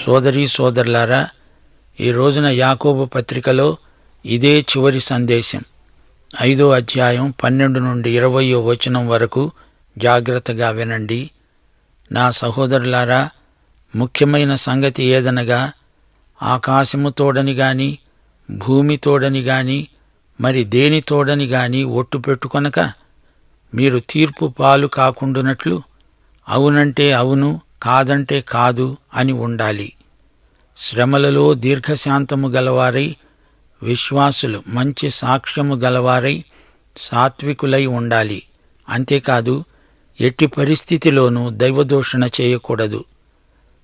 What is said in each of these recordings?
సోదరీ సోదరులారా ఈ రోజున యాకోబు పత్రికలో ఇదే చివరి సందేశం. ఐదో అధ్యాయం పన్నెండు నుండి ఇరవయో వచనం వరకు జాగ్రత్తగా వినండి. నా సహోదరులారా ముఖ్యమైన సంగతి ఏదనగా ఆకాశము తోడని గాని భూమి తోడని గాని మరి దేని తోడని గాని ఒట్టు పెట్టుకొనక మీరు తీర్పు పాలు కాకుండునట్లు అవునంటే అవును కాదంటే కాదు అని ఉండాలి. శ్రమలలో దీర్ఘశాంతము గలవారై విశ్వాసులు మంచి సాక్ష్యము గలవారై సాత్వికులై ఉండాలి. అంతేకాదు ఎట్టి పరిస్థితిలోనూ దైవదూషణ చేయకూడదు.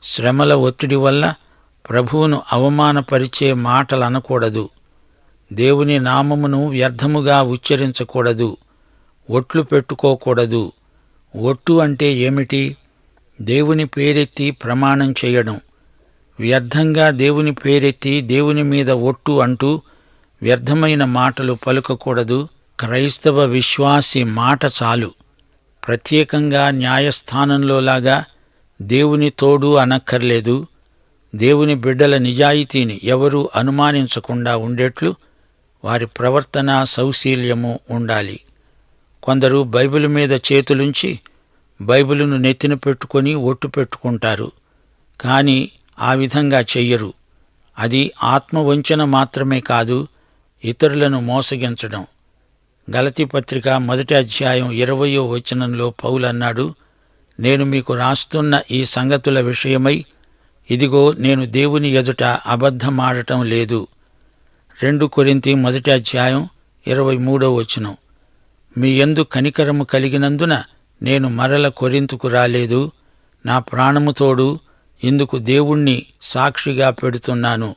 శ్రమల ఒత్తిడి వల్ల ప్రభువును అవమానపరిచే మాటలు అనకూడదు దేవుని నామమును వ్యర్థముగా ఉచ్చరించకూడదు. ఒట్లు పెట్టుకోకూడదు. ఒట్టు అంటే ఏమిటి? దేవుని పేరెత్తి ప్రమాణం చేయడం. వ్యర్థంగా దేవుని పేరెత్తి దేవుని మీద ఒట్టు అంటూ వ్యర్థమైన మాటలు పలుకకూడదు. క్రైస్తవ విశ్వాసి మాట చాలు. ప్రత్యేకంగా న్యాయస్థానంలోలాగా దేవుని తోడు అనక్కర్లేదు. దేవుని బిడ్డల నిజాయితీని ఎవరూ అనుమానించకుండా ఉండేట్లు వారి ప్రవర్తన సౌశీల్యము ఉండాలి. కొందరు బైబిల్ మీద చేతులుంచి బైబిలును నెత్తిన పెట్టుకొని ఒట్టు పెట్టుకుంటారు. కానీ ఆ విధంగా చెయ్యరు. అది ఆత్మవంచన మాత్రమే కాదు ఇతరులను మోసగించడం. గలతి పత్రిక మొదటి అధ్యాయం ఇరవయో వచనంలో పౌలన్నాడు నేను మీకు రాస్తున్న ఈ సంగతుల విషయమై ఇదిగో నేను దేవుని ఎదుట అబద్ధమాడటం లేదు. రెండు కొరింతి మొదటి అధ్యాయం ఇరవై మూడో వచనం. మీ ఎందు కనికరము కలిగినందున నేను మరల కొరింతుకు రాలేదు. నా ప్రాణముతోడు ఇందుకు దేవుణ్ణి సాక్షిగా పెడుతున్నాను.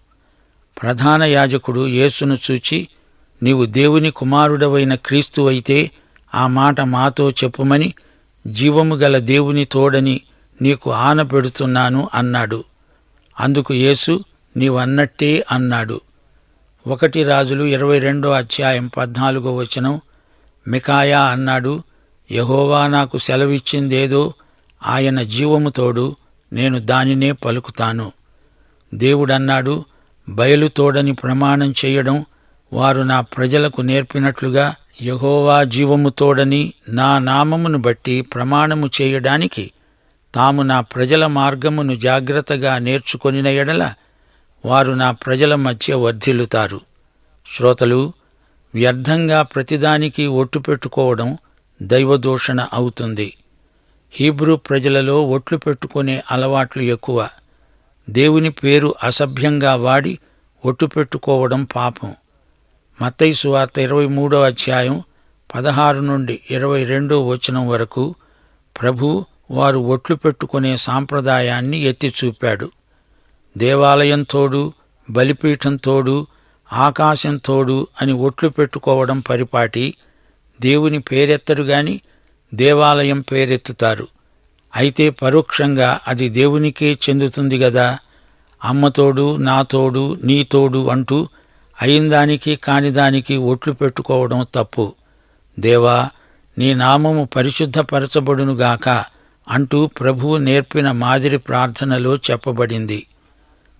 ప్రధాన యాజకుడు యేసును చూచి నీవు దేవుని కుమారుడవైన క్రీస్తు అయితే ఆ మాట మాతో చెప్పుమని జీవము గల దేవుని తోడని నీకు ఆన పెడుతున్నాను అన్నాడు. అందుకు యేసు నీవన్నట్టే అన్నాడు. ఒకటి రాజులు ఇరవై రెండో అధ్యాయం పద్నాలుగో వచనం మికాయా అన్నాడు యహోవా నాకు సెలవిచ్చిందేదో ఆయన జీవము తోడు నేను దానినే పలుకుతాను. దేవుడన్నాడు బయలుతోడని ప్రమాణం చేయడం వారు నా ప్రజలకు నేర్పినట్లుగా యహోవా జీవము తోడని నా నామమును బట్టి ప్రమాణము చేయడానికి తాము నా ప్రజల మార్గమును జాగ్రత్తగా నేర్చుకొనిన ఎడల వారు నా ప్రజల మధ్య వర్ధిల్లుతారు. శ్రోతలు వ్యర్థంగా ప్రతిదానికి ఒట్టు పెట్టుకోవడం దైవదూషణ అవుతుంది. హీబ్రూ ప్రజలలో ఒట్లు పెట్టుకునే అలవాట్లు ఎక్కువ. దేవుని పేరు అసభ్యంగా వాడి ఒట్టు పెట్టుకోవడం పాపం. మత్తయి సువార్త ఇరవై మూడో అధ్యాయం పదహారు నుండి ఇరవై రెండో వచనం వరకు ప్రభు వారు ఒట్లు పెట్టుకునే సాంప్రదాయాన్ని ఎత్తి చూపాడు దేవాలయం తోడు బలిపీఠం తోడు ఆకాశం తోడు అని ఒట్లు పెట్టుకోవడం పరిపాటి దేవుని పేరెత్తరు గాని దేవాలయం పేరెత్తుతారు. అయితే పరోక్షంగా అది దేవునికే చెందుతుంది గదా? అమ్మతోడు నాతోడు నీతోడు నీ తోడు అంటూ అయిందానికి కానిదానికి ఒట్లు పెట్టుకోవడం తప్పు. దేవా నీ నామము పరిశుద్ధపరచబడునుగాక అంటూ ప్రభువు నేర్పిన మాదిరి ప్రార్థనలో చెప్పబడింది.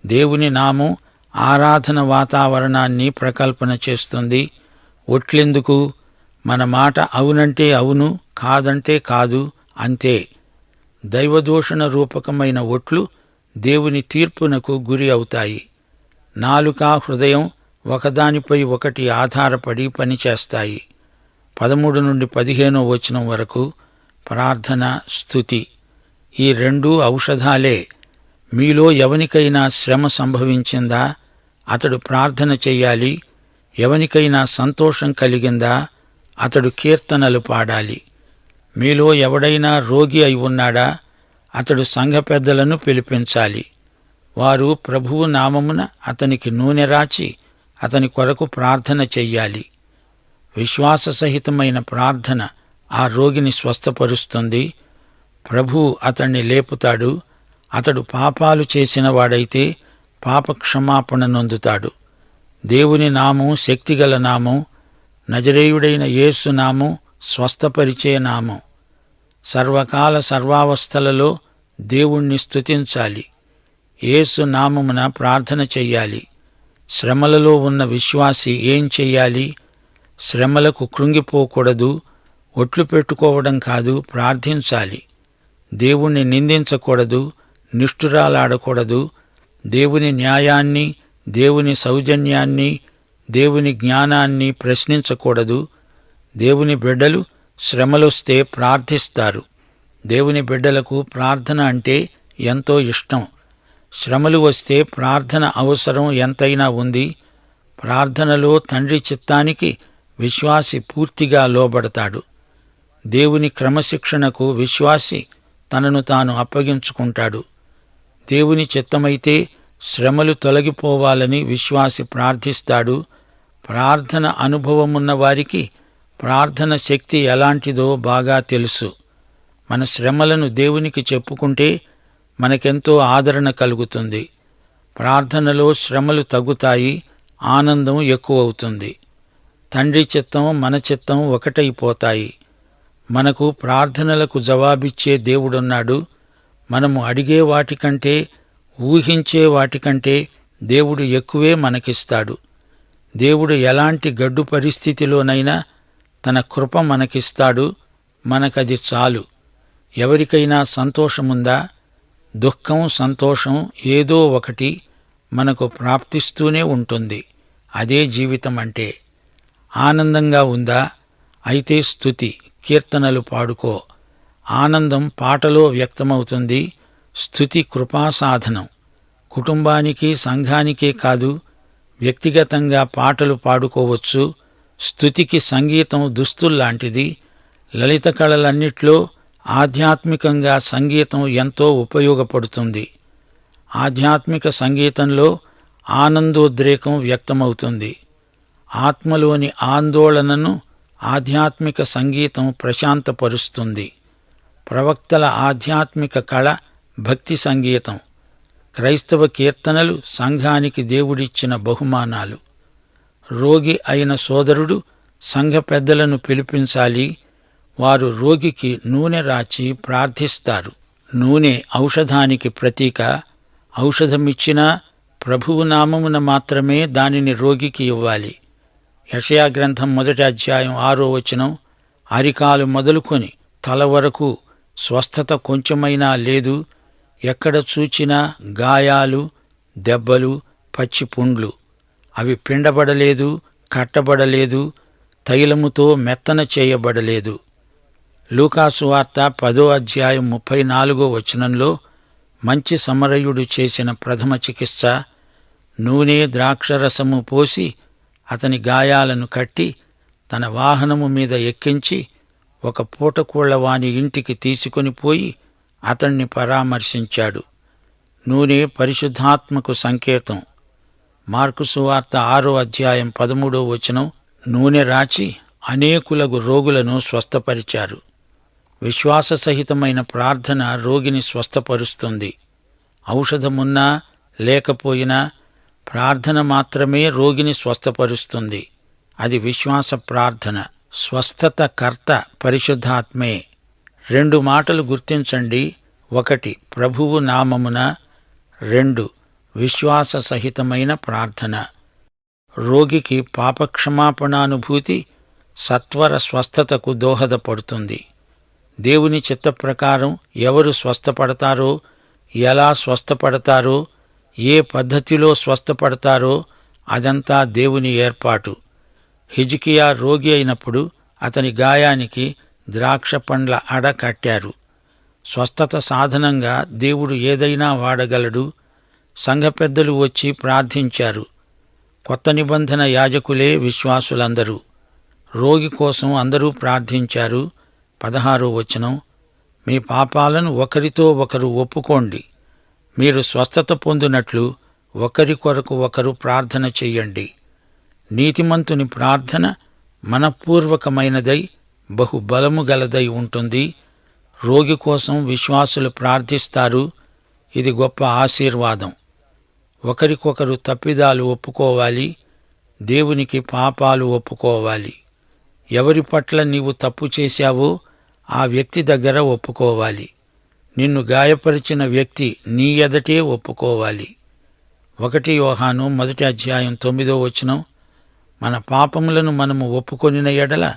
దేవుని నామం ఆరాధన వాతావరణాన్ని ప్రకల్పన చేస్తుంది. ఒట్లెందుకు? మన మాట అవునంటే అవును కాదంటే కాదు అంతే. దైవదూషణ రూపకమైన ఒట్లు దేవుని తీర్పునకు గురి అవుతాయి. నాలుక హృదయం ఒకదానిపై ఒకటి ఆధారపడి పనిచేస్తాయి. పదమూడు నుండి పదిహేనో వచనం వరకు ప్రార్థన స్థుతి. ఈ రెండు ఔషధాలే. మీలో ఎవనికైనా శ్రమ సంభవించిందా? అతడు ప్రార్థన చెయ్యాలి ఎవనికైనా సంతోషం కలిగిందా? అతడు కీర్తనలు పాడాలి. మీలో ఎవడైనా రోగి అయి ఉన్నాడా? అతడు సంఘ పెద్దలను పిలిపించాలి. వారు ప్రభువు నామమున అతనికి నూనె రాచి అతని కొరకు ప్రార్థన చెయ్యాలి. విశ్వాస సహితమైన ప్రార్థన ఆ రోగిని స్వస్థపరుస్తుంది. ప్రభువు అతణ్ణి లేపుతాడు. అతడు పాపాలు చేసిన వాడైతే పాప క్షమాపణ నొందుతాడు. దేవుని నామం శక్తిగల నామం. నజరేయుడైన యేసు నామం స్వస్థపరిచే నామం. సర్వకాల సర్వావస్థలలో దేవుణ్ణి స్థుతించాలి యేసు నామమున ప్రార్థన చెయ్యాలి. శ్రమలలో ఉన్న విశ్వాసి ఏం చెయ్యాలి? శ్రమలకు కృంగిపోకూడదు ఒట్లు పెట్టుకోవడం కాదు ప్రార్థించాలి. దేవుణ్ణి నిందించకూడదు నిష్ఠురాలాడకూడదు. దేవుని న్యాయాన్ని దేవుని సౌజన్యాన్ని దేవుని జ్ఞానాన్ని ప్రశ్నించకూడదు. దేవుని బిడ్డలు శ్రమలొస్తే ప్రార్థిస్తారు. దేవుని బిడ్డలకు ప్రార్థన అంటే ఎంతో ఇష్టం. శ్రమలు వస్తే ప్రార్థన అవసరం ఎంతైనా ఉంది. ప్రార్థనలో తండ్రి చిత్తానికి విశ్వాసి పూర్తిగా లోబడతాడు. దేవుని క్రమశిక్షణకు విశ్వాసి తనను తాను అప్పగించుకుంటాడు. దేవుని చిత్తమైతే శ్రమలు తొలగిపోవాలని విశ్వాసి ప్రార్థిస్తాడు. ప్రార్థన అనుభవమున్న వారికి ప్రార్థన శక్తి ఎలాంటిదో బాగా తెలుసు. మన శ్రమలను దేవునికి చెప్పుకుంటే మనకెంతో ఆదరణ కలుగుతుంది. ప్రార్థనలో శ్రమలు తగ్గుతాయి ఆనందం ఎక్కువవుతుంది. తండ్రి చిత్తం మన చిత్తం ఒకటైపోతాయి. మనకు ప్రార్థనలకు జవాబిచ్చే దేవుడున్నాడు. మనము అడిగే వాటికంటే ఊహించే వాటికంటే దేవుడు ఎక్కువే మనకిస్తాడు. దేవుడు ఎలాంటి గడ్డు పరిస్థితిలోనైనా తన కృప మనకిస్తాడు మనకది చాలు. ఎవరికైనా సంతోషముందా? దుఃఖం సంతోషం ఏదో ఒకటి మనకు ప్రాప్తిస్తూనే ఉంటుంది. అదే జీవితం అంటే ఆనందంగా ఉందా? అయితే స్థుతి కీర్తనలు పాడుకో. ఆనందం పాటలో వ్యక్తమవుతుంది. స్థుతి కృపాసాధనం. కుటుంబానికి సంఘానికే కాదు వ్యక్తిగతంగా పాటలు పాడుకోవచ్చు. స్థుతికి సంగీతం దుస్తుల్లాంటిది లలిత కళలన్నిట్లో ఆధ్యాత్మికంగా సంగీతం ఎంతో ఉపయోగపడుతుంది. ఆధ్యాత్మిక సంగీతంలో ఆనందోద్రేకం వ్యక్తమవుతుంది. ఆత్మలోని ఆందోళనను ఆధ్యాత్మిక సంగీతం ప్రశాంతపరుస్తుంది. ప్రవక్తల ఆధ్యాత్మిక కళ భక్తి సంగీతం. క్రైస్తవ కీర్తనలు సంఘానికి దేవుడిచ్చిన బహుమానాలు. రోగి అయిన సోదరుడు సంఘ పెద్దలను పిలిపించాలి. వారు రోగికి నూనె రాచి ప్రార్థిస్తారు. నూనె ఔషధానికి ప్రతీక. ఔషధమిచ్చినా ప్రభువు నామమున మాత్రమే దానిని రోగికి ఇవ్వాలి. యషయా గ్రంథం మొదటి అధ్యాయం ఆరో వచనం. అరికాలు మొదలుకొని తల వరకు స్వస్థత కొంచెమైనా లేదు. ఎక్కడ చూచినా గాయాలు దెబ్బలు పచ్చి పుండ్లు. అవి పిండబడలేదు కట్టబడలేదు తైలముతో మెత్తన చేయబడలేదు. లూకాసు వార్త పదో అధ్యాయం ముప్పై నాలుగో వచనంలో మంచి సమరయుడు చేసిన ప్రథమ చికిత్స నూనె ద్రాక్షరసము పోసి అతని గాయాలను కట్టి తన వాహనము మీద ఎక్కించి ఒక పూటకూళ్ళ వాని ఇంటికి తీసుకొని పోయి అతణ్ణి పరామర్శించాడు. నూనె పరిశుద్ధాత్మకు సంకేతం. మార్కు సువార్త ఆరో అధ్యాయం పదమూడో వచనం నూనె రాచి అనేకులకు రోగులను స్వస్థపరిచారు. విశ్వాస సహితమైన ప్రార్థన రోగిని స్వస్థపరుస్తుంది. ఔషధమున్నా లేకపోయినా ప్రార్థన మాత్రమే రోగిని స్వస్థపరుస్తుంది. అది విశ్వాస ప్రార్థన. స్వస్థత కర్త పరిశుద్ధాత్మే. రెండు మాటలు గుర్తించండి. ఒకటి ప్రభువు నామమున. రెండు విశ్వాస సహితమైన ప్రార్థన. రోగికి పాపక్షమాపణానుభూతి సత్వర స్వస్థతకు దోహదపడుతుంది. దేవుని చిత్త ప్రకారం ఎవరు స్వస్థపడతారో ఎలా స్వస్థపడతారో ఏ పద్ధతిలో స్వస్థపడతారో అదంతా దేవుని ఏర్పాటు. హిజికియా రోగి అయినప్పుడు అతని గాయానికి ద్రాక్ష పండ్ల అడ కట్టారు. స్వస్థత సాధనంగా దేవుడు ఏదైనా వాడగలడు. సంఘ పెద్దలు వచ్చి ప్రార్థించారు. కొత్త నిబంధన యాజకులే విశ్వాసులందరూ. రోగి కోసం అందరూ ప్రార్థించారు. పదహారో వచనం. మీ పాపాలను ఒకరితో ఒకరు ఒప్పుకోండి. మీరు స్వస్థత పొందినట్లు ఒకరి కొరకు ఒకరు ప్రార్థన చెయ్యండి నీతిమంతుని ప్రార్థన మనపూర్వకమైనదై బహుబలము గలదై ఉంటుంది. రోగి కోసం విశ్వాసులు ప్రార్థిస్తారు. ఇది గొప్ప ఆశీర్వాదం. ఒకరికొకరు తప్పిదాలు ఒప్పుకోవాలి. దేవునికి పాపాలు ఒప్పుకోవాలి. ఎవరి పట్ల నీవు తప్పు చేశావో ఆ వ్యక్తి దగ్గర ఒప్పుకోవాలి. నిన్ను గాయపరిచిన వ్యక్తి నీ ఎదటే ఒప్పుకోవాలి. ఒకటి యోహాను మొదటి అధ్యాయం తొమ్మిదో వచనం. మన పాపములను మనము ఒప్పుకొనిన ఎడల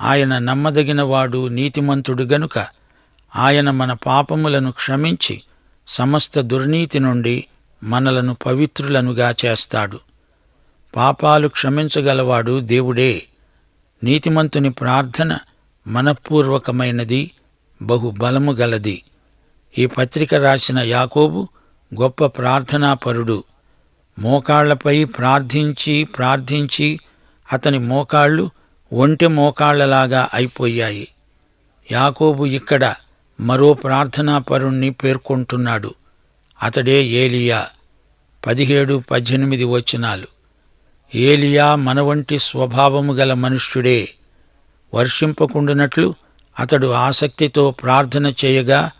ఆయన నమ్మదగినవాడు నీతిమంతుడు గనుక ఆయన మన పాపములను క్షమించి సమస్త దుర్నీతి నుండి మనలను పవిత్రులనుగా చేస్తాడు. పాపాలు క్షమించగలవాడు దేవుడే. నీతిమంతుని ప్రార్థన మనపూర్వకమైనది బహుబలము గలది. ఈ పత్రిక రాసిన యాకోబు గొప్ప ప్రార్థనాపరుడు. మోకాళ్ళపై ప్రార్థించి ప్రార్థించి అతని మోకాళ్ళు ఒంటి మోకాళ్ళలాగా అయిపోయాయి. యాకోబు ఇక్కడ మరో ప్రార్థనాపరుణ్ణి పేర్కొంటున్నాడు. అతడే ఏలియా. పదిహేడు పద్దెనిమిది వచనాలు. ఏలియా మన వంటి స్వభావము గల మనుష్యుడే. వర్షింపకుండునట్లు అతడు ఆసక్తితో ప్రార్థన చేయగా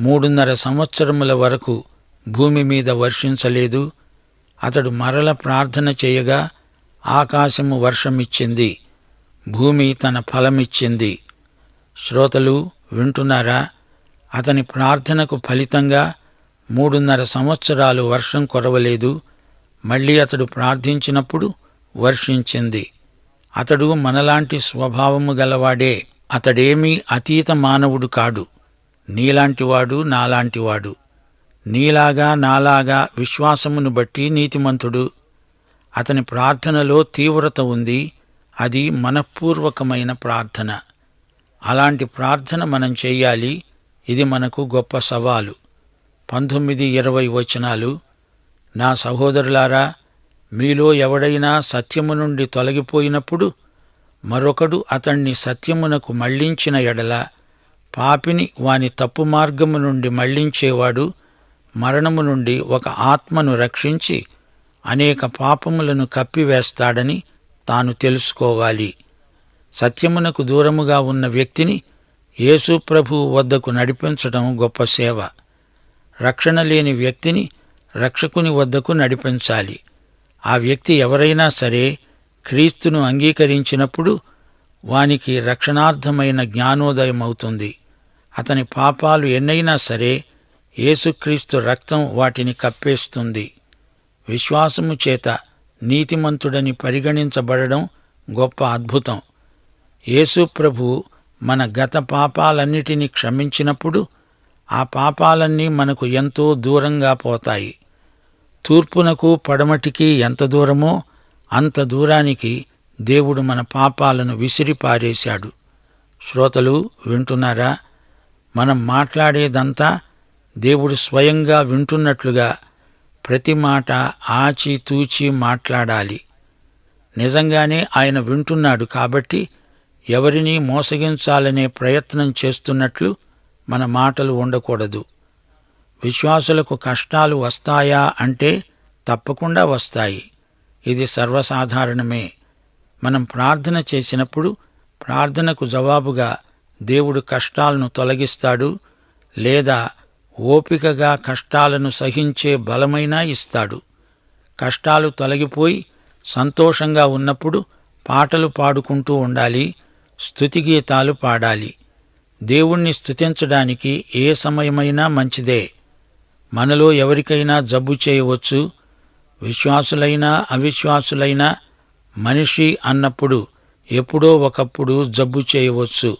మూడున్నర సంవత్సరముల వరకు భూమి మీద వర్షించలేదు. అతడు మరల ప్రార్థన చేయగా ఆకాశము వర్షమిచ్చింది. భూమి తన ఫలమిచ్చింది. శ్రోతలు వింటున్నారా? అతని ప్రార్థనకు ఫలితంగా మూడున్నర సంవత్సరాలు వర్షం కొరవలేదు. మళ్ళీ అతడు ప్రార్థించినప్పుడు వర్షించింది. అతడు మనలాంటి స్వభావము గలవాడే. అతడేమీ అతీత మానవుడు కాడు. నీలాంటివాడు నాలాంటివాడు. నీలాగా నాలాగా విశ్వాసమును బట్టి నీతిమంతుడు. అతని ప్రార్థనలో తీవ్రత ఉంది. అది మనపూర్వకమైన ప్రార్థన. అలాంటి ప్రార్థన మనం చేయాలి ఇది మనకు గొప్ప సవాలు. పంతొమ్మిది ఇరవై వచనాలు నా సహోదరులారా మీలో ఎవడైనా సత్యము నుండి తొలగిపోయినప్పుడు మరొకడు అతణ్ణి సత్యమునకు మళ్ళించిన ఎడల పాపిని వాని తప్పు మార్గము నుండి మళ్ళించేవాడు మరణము నుండి ఒక ఆత్మను రక్షించి అనేక పాపములను కప్పివేస్తాడని తాను తెలుసుకోవాలి. సత్యమునకు దూరముగా ఉన్న వ్యక్తిని యేసు ప్రభు వద్దకు నడిపించడం గొప్ప సేవ. రక్షణ లేని వ్యక్తిని రక్షకుని వద్దకు నడిపించాలి. ఆ వ్యక్తి ఎవరైనా సరే క్రీస్తును అంగీకరించినప్పుడు వానికి రక్షణార్థమైన జ్ఞానోదయం అవుతుంది. అతని పాపాలు ఎన్నైనా సరే యేసుక్రీస్తు రక్తం వాటిని కప్పేస్తుంది. విశ్వాసము చేత నీతిమంతుడని పరిగణించబడడం గొప్ప అద్భుతం. యేసు ప్రభు మన గత పాపాలన్నిటినీ క్షమించినప్పుడు ఆ పాపాలన్నీ మనకు ఎంతో దూరంగా పోతాయి. తూర్పునకు పడమటికి ఎంత దూరమో అంత దూరానికి దేవుడు మన పాపాలను విసిరిపారేశాడు. శ్రోతలు వింటున్నారా? మనం మాట్లాడేదంతా దేవుడు స్వయంగా వింటున్నట్లుగా ప్రతి మాట ఆచి తూచి మాట్లాడాలి. నిజంగానే ఆయన వింటున్నాడు కాబట్టి ఎవరినీ మోసగించాలనే ప్రయత్నం చేస్తున్నట్లు మన మాటలు ఉండకూడదు. విశ్వాసులకు కష్టాలు వస్తాయా అంటే తప్పకుండా వస్తాయి. ఇది సర్వసాధారణమే. మనం ప్రార్థన చేసినప్పుడు ప్రార్థనకు జవాబుగా దేవుడు కష్టాలను తొలగిస్తాడు లేదా ఓపికగా కష్టాలను సహించే బలమైనా ఇస్తాడు. కష్టాలు తొలగిపోయి సంతోషంగా ఉన్నప్పుడు పాటలు పాడుకుంటూ ఉండాలి స్థుతిగీతాలు పాడాలి. దేవుణ్ణి స్థుతించడానికి ఏ సమయమైనా మంచిదే. మనలో ఎవరికైనా జబ్బు చేయవచ్చు. విశ్వాసులైనా అవిశ్వాసులైనా మనిషి అన్నప్పుడు ఎప్పుడో ఒకప్పుడు జబ్బు చేయవచ్చు.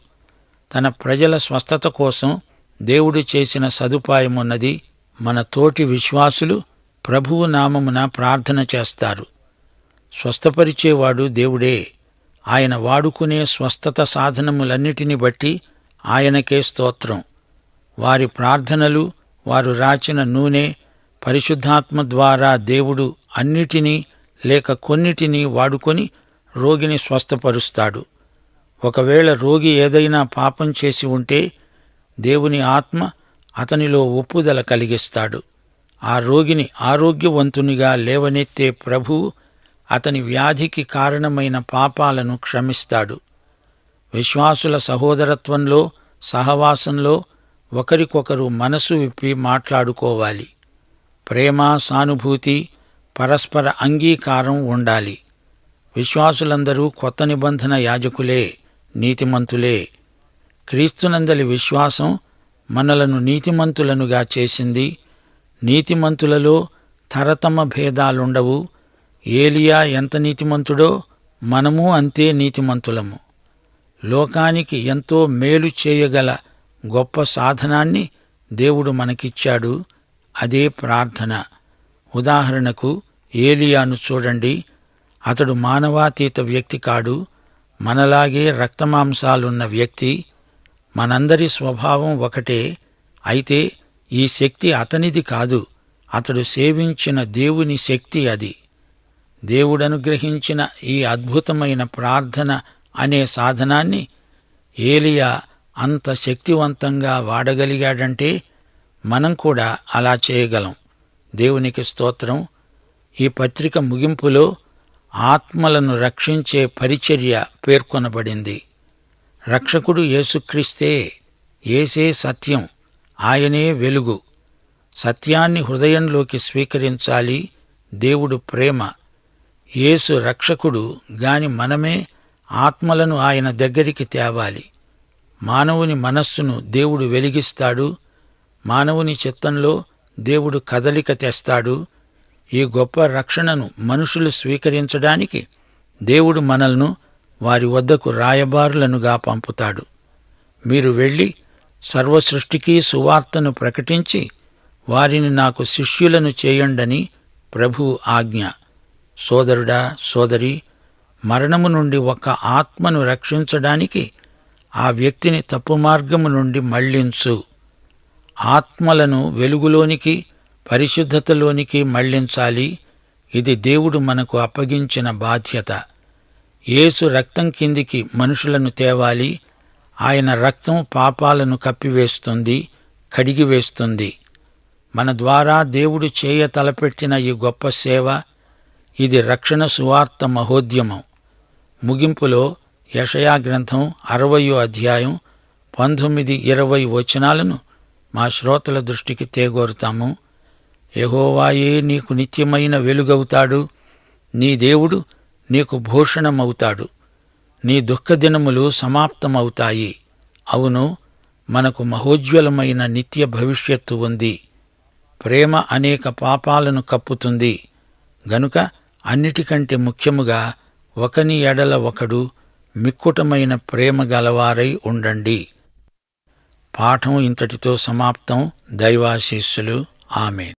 తన ప్రజల స్వస్థత కోసం దేవుడు చేసిన సదుపాయమున్నది మన తోటి విశ్వాసులు ప్రభువు నామమున ప్రార్థన చేస్తారు. స్వస్థపరిచేవాడు దేవుడే. ఆయన వాడుకునే స్వస్థత సాధనములన్నిటిని బట్టి ఆయనకే స్తోత్రం. వారి ప్రార్థనలు వారు రాచిన నూనె పరిశుద్ధాత్మ ద్వారా దేవుడు అన్నిటినీ లేక కొన్నిటిని వాడుకొని రోగిని స్వస్థపరుస్తాడు. ఒకవేళ రోగి ఏదైనా పాపం చేసి ఉంటే దేవుని ఆత్మ అతనిలో ఒప్పుదల కలిగిస్తాడు. ఆ రోగిని ఆరోగ్యవంతునిగా లేవనెత్తే ప్రభువు అతని వ్యాధికి కారణమైన పాపాలను క్షమిస్తాడు. విశ్వాసుల సహోదరత్వంలో సహవాసంలో ఒకరికొకరు మనసు విప్పి మాట్లాడుకోవాలి. ప్రేమ సానుభూతి పరస్పర అంగీకారం ఉండాలి. విశ్వాసులందరూ కొత్త నిబంధన యాజకులే నీతిమంతులే. క్రీస్తునందలి విశ్వాసం మనలను నీతిమంతులనుగా చేసింది. నీతిమంతులలో తరతమ భేదాలుండవు. ఏలియా ఎంత నీతిమంతుడో మనము అంతే నీతిమంతులము. లోకానికి ఎంతో మేలు చేయగల గొప్ప సాధనాన్ని దేవుడు మనకిచ్చాడు. అదే ప్రార్థన. ఉదాహరణకు ఏలియాను చూడండి. అతడు మానవాతీత వ్యక్తి కాడు. మనలాగే రక్తమాంసాలున్న వ్యక్తి మనందరి స్వభావం ఒకటే. అయితే ఈ శక్తి అతనిది కాదు. అతడు సేవించిన దేవుని శక్తి అది. దేవుడనుగ్రహించిన ఈ అద్భుతమైన ప్రార్థన అనే సాధనాన్ని ఏలియా అంత శక్తివంతంగా వాడగలిగాడంటే మనం కూడా అలా చేయగలం. దేవునికి స్తోత్రం. ఈ పత్రిక ముగింపులో ఆత్మలను రక్షించే పరిచర్య పేర్కొనబడింది. రక్షకుడు యేసుక్రీస్తే ఏసే సత్యం ఆయనే వెలుగు. సత్యాన్ని హృదయంలోకి స్వీకరించాలి దేవుడు ప్రేమ. యేసు రక్షకుడు గాని మనమే ఆత్మలను ఆయన దగ్గరికి తేవాలి. మానవుని మనస్సును దేవుడు వెలిగిస్తాడు. మానవుని చిత్తంలో దేవుడు కదలిక తెస్తాడు. ఈ గొప్ప రక్షణను మనుషులు స్వీకరించడానికి దేవుడు మనల్ను వారి వద్దకు రాయబారులనుగా పంపుతాడు. మీరు వెళ్ళి సర్వసృష్టికి సువార్తను ప్రకటించి వారిని నాకు శిష్యులను చేయండని ప్రభువు ఆజ్ఞ. సోదరుడా సోదరి మరణము నుండి ఒక ఆత్మను రక్షించడానికి ఆ వ్యక్తిని తప్పు మార్గము నుండి మళ్ళించు. ఆత్మలను వెలుగులోనికి పరిశుద్ధతలోనికి మళ్ళించాలి. ఇది దేవుడు మనకు అప్పగించిన బాధ్యత. యేసు రక్తం కిందికి మనుషులను తేవాలి ఆయన రక్తం పాపాలను కప్పివేస్తుంది కడిగివేస్తుంది. మన ద్వారా దేవుడు చేయ తలపెట్టిన ఈ గొప్ప సేవ ఇది రక్షణ సువార్త మహోద్యమం. ముగింపులో యషయా గ్రంథం అరవయో అధ్యాయం పంతొమ్మిది ఇరవై వచనాలను మా శ్రోతల దృష్టికి తేగోరుతాము. యహోవాయే నీకు నిత్యమైన వెలుగవుతాడు. నీ దేవుడు నీకు భూషణమవుతాడు. నీ దుఃఖదినములు సమాప్తమవుతాయి. అవును మనకు మహోజ్వలమైన నిత్య భవిష్యత్తు ఉంది. ప్రేమ అనేక పాపాలను కప్పుతుంది. గనుక అన్నిటికంటే ముఖ్యముగా ఒకని ఎడల ఒకడు మిక్కుటమైన ప్రేమ గలవారై ఉండండి. పాఠం ఇంతటితో సమాప్తం. దైవాశీస్సులు. ఆమె